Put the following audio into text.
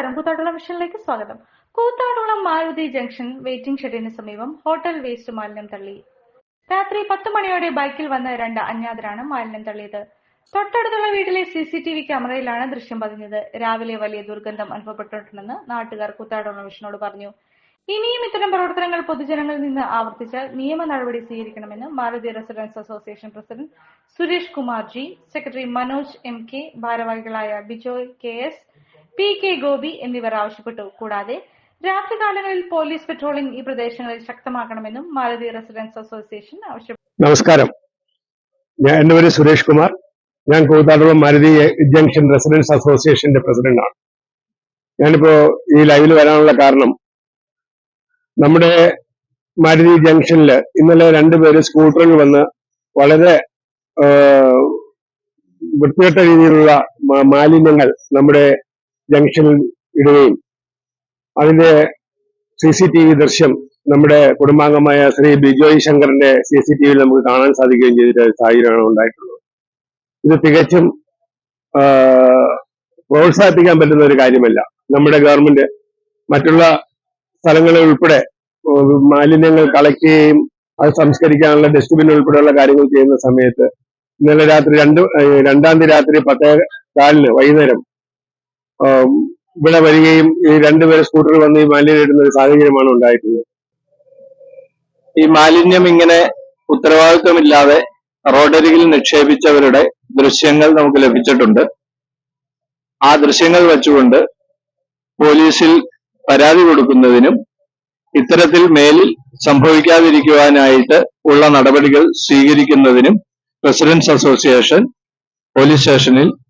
നമസ്കാരം കൂത്താട്ടുള്ള മിഷനിലേക്ക് സ്വാഗതം. കൂത്താട്ടുളം മാരുതി ജംഗ്ഷൻ വെയിറ്റിംഗ് ഷെഡിന് സമീപം ഹോട്ടൽ വേസ്റ്റ് മാലിന്യം തള്ളി. രാത്രി പത്ത് മണിയോടെ ബൈക്കിൽ വന്ന രണ്ട് അജ്ഞാതരാണ് മാലിന്യം തള്ളിയത്. തൊട്ടടുത്തുള്ള വീട്ടിലെ സി സി ടി വി ക്യാമറയിലാണ് ദൃശ്യം പതിഞ്ഞത്. രാവിലെ വലിയ ദുർഗന്ധം അനുഭവപ്പെട്ടിട്ടുണ്ടെന്ന് നാട്ടുകാർ കൂത്താട്ടുള്ള മിഷനോട് പറഞ്ഞു. ഇനിയും ഇത്തരം പ്രവർത്തനങ്ങൾ പൊതുജനങ്ങളിൽ നിന്ന് ആവർത്തിച്ചാൽ നിയമ നടപടി സ്വീകരിക്കണമെന്ന് Maruti residence association president Suresh Kumarji secretary Manoj M K ഭാരവാഹികളായ Bijoy K S P K Gopi എന്നിവർ ആവശ്യപ്പെട്ടു. കൂടാതെ രാത്രികാലങ്ങളിൽ പോലീസ് പെട്രോളിംഗ് ഈ പ്രദേശങ്ങളിൽ ശക്തമാക്കണമെന്നും മാലതി റെസിഡൻസ് അസോസിയേഷൻ ആവശ്യപ്പെട്ടു. നമസ്കാരം. ഞാൻ എന്റെ പേര് സുരേഷ് കുമാർ. ഞാൻ കൂത്താട്ടുള്ള മാരുതി ജംഗ്ഷൻ റെസിഡൻസ് അസോസിയേഷന്റെ പ്രസിഡന്റാണ് ഞാനിപ്പോ ഈ ലൈവിൽ വരാനുള്ള കാരണം നമ്മുടെ മാരുതി ജംഗ്ഷനിൽ ഇന്നലെ രണ്ടുപേര് സ്കൂട്ടറിൽ വന്ന് വളരെ വൃത്തികെട്ട രീതിയിലുള്ള മാലിന്യങ്ങൾ നമ്മുടെ ജംഗ്ഷനിൽ ഇടുകയും അതിന്റെ സി സി ടി വി ദൃശ്യം നമ്മുടെ കുടുംബാംഗമായ ശ്രീ ബിജോയ് ശങ്കറിന്റെ സി സി ടി വിയിൽ നമുക്ക് കാണാൻ സാധിക്കുകയും ചെയ്തിട്ട് സാഹചര്യമാണ് ഉണ്ടായിട്ടുള്ളത്. ഇത് തികച്ചും പ്രോത്സാഹിപ്പിക്കാൻ പറ്റുന്ന ഒരു കാര്യമല്ല. നമ്മുടെ ഗവൺമെന്റ് മറ്റുള്ള സ്ഥലങ്ങളിൽ ഉൾപ്പെടെ മാലിന്യങ്ങൾ കളക്ട് ചെയ്യുകയും അത് സംസ്കരിക്കാനുള്ള ഡസ്റ്റ്ബിൻ ഉൾപ്പെടെയുള്ള കാര്യങ്ങൾ ചെയ്യുന്ന സമയത്ത് ഇന്നലെ രാത്രി രണ്ട് രണ്ടാം തീയതി രാത്രി പത്തേ കാലിന് വൈകുന്നേരം ഇവിടെ വരികയും ഈ രണ്ടുപേരെ സ്കൂട്ടറിൽ വന്ന് ഈ മാലിന്യം ഇടുന്ന ഒരു സാഹചര്യമാണ് ഉണ്ടായിട്ടുള്ളത്. ഈ മാലിന്യം ഇങ്ങനെ ഉത്തരവാദിത്വമില്ലാതെ റോഡരികിൽ നിക്ഷേപിച്ചവരുടെ ദൃശ്യങ്ങൾ നമുക്ക് ലഭിച്ചിട്ടുണ്ട്. ആ ദൃശ്യങ്ങൾ വെച്ചുകൊണ്ട് പോലീസിൽ പരാതി കൊടുക്കുന്നതിനും ഇത്തരത്തിൽ മേലിൽ സംഭവിക്കാതിരിക്കുവാനായിട്ട് ഉള്ള നടപടികൾ സ്വീകരിക്കുന്നതിനും റെസിഡൻസ് അസോസിയേഷൻ പോലീസ് സ്റ്റേഷനിൽ